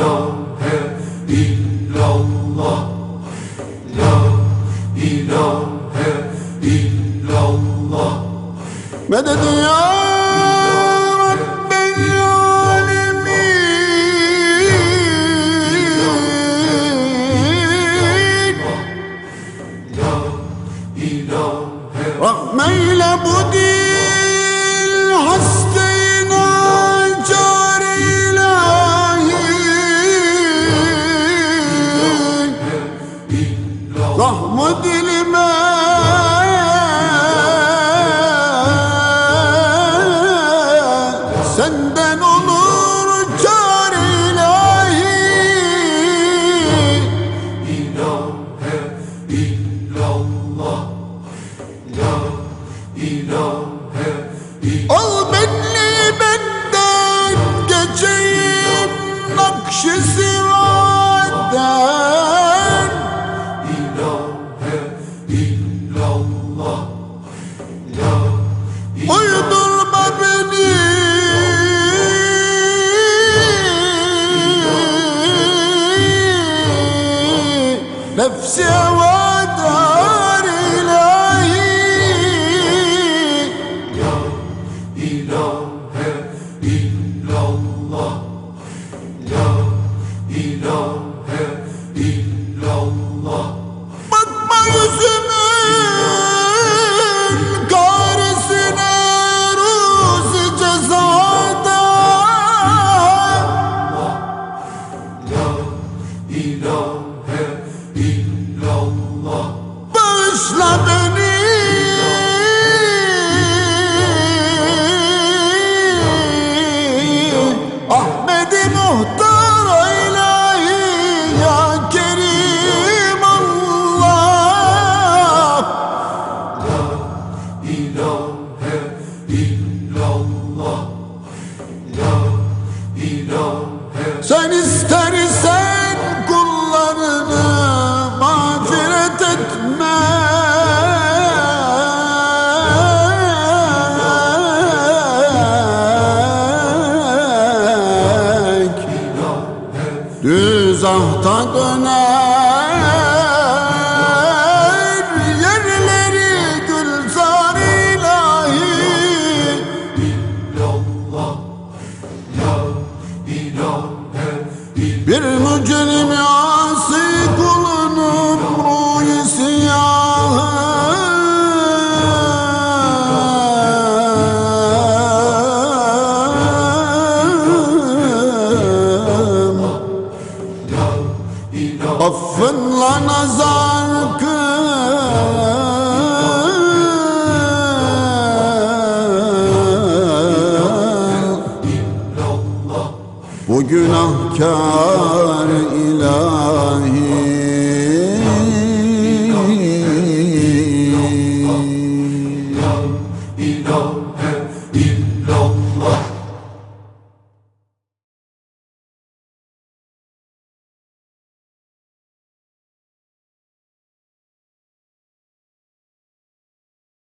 ilahe illallah. La ilahe illallah. Medet ya Rabbel alemin Rahmeyle bu dil Rahmet dilime Senden olur car ilahi. İlahe illallah. La ilahe illallah Still Sen istersen kullarını mağfiret etme. Düz ahta döner Bir mücrim asi kulunun ruhi ilahe Affınla nazar kıl O günahkar ilahi. İlahe